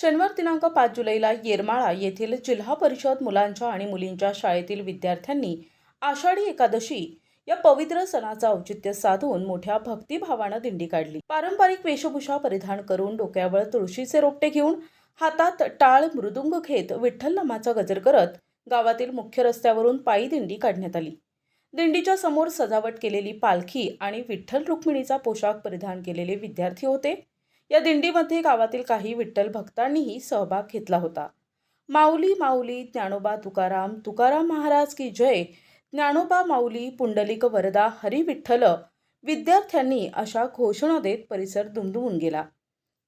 शनिवार दिनांक पाच जुलैला येरमाळा येथील जिल्हा परिषद मुलांच्या आणि मुलींच्या शाळेतील विद्यार्थ्यांनी आषाढी एकादशी या पवित्र सणाचं औचित्य साधून मोठ्या भक्तिभावानं दिंडी काढली. पारंपरिक वेशभूषा परिधान करून डोक्यावर तुळशीचे रोपटे घेऊन हातात टाळ मृदुंग घेत विठ्ठल नामाचा गजर करत गावातील मुख्य रस्त्यावरून पायी दिंडी काढण्यात आली. दिंडीच्या समोर सजावट केलेली पालखी आणि विठ्ठल रुक्मिणीचा पोशाख परिधान केलेले विद्यार्थी होते. या दिंडीमध्ये गावातील काही विठ्ठल भक्तांनीही सहभाग घेतला होता. माऊली माऊली ज्ञानोबा तुकाराम तुकाराम महाराज की जय ज्ञानोबा माऊली पुंडलिक वरदा हरी विठ्ठल विद्यार्थ्यांनी अशा घोषणा देत परिसर दुमदुमून गेला.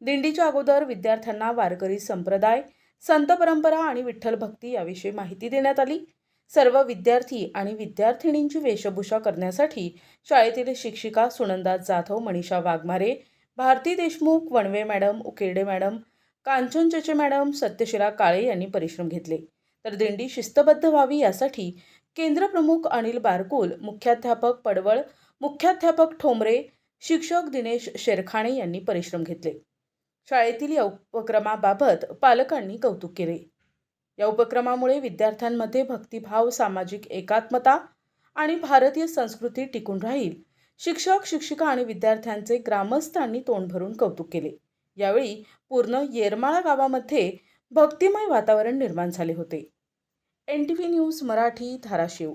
दिंडीच्या अगोदर विद्यार्थ्यांना वारकरी संप्रदाय संत परंपरा आणि विठ्ठल भक्ती याविषयी माहिती देण्यात आली. सर्व विद्यार्थी आणि विद्यार्थिनींची वेशभूषा करण्यासाठी शाळेतील शिक्षिका Sunanda Jadhav Manisha Waghmare Bharati Deshmukh Wanve madam Ukerde madam Kanchan Chache madam Satyashila Kale यांनी परिश्रम घेतले. तर दिंडी शिस्तबद्ध व्हावी यासाठी केंद्रप्रमुख अनिल बारकुल मुख्याध्यापक पडवळ मुख्याध्यापक ठोंबरे शिक्षक दिनेश शेरखाणे यांनी परिश्रम घेतले. शाळेतील या उपक्रमाबाबत पालकांनी कौतुक केले. या उपक्रमामुळे विद्यार्थ्यांमध्ये भक्तिभाव सामाजिक एकात्मता आणि भारतीय संस्कृती टिकून राहील शिक्षक शिक्षिका आणि विद्यार्थ्यांचे ग्रामस्थांनी तोंड भरून कौतुक केले. यावेळी पूर्ण येरमाळा गावामध्ये भक्तिमय वातावरण निर्माण झाले होते. N T V news Marathi Dharashiv.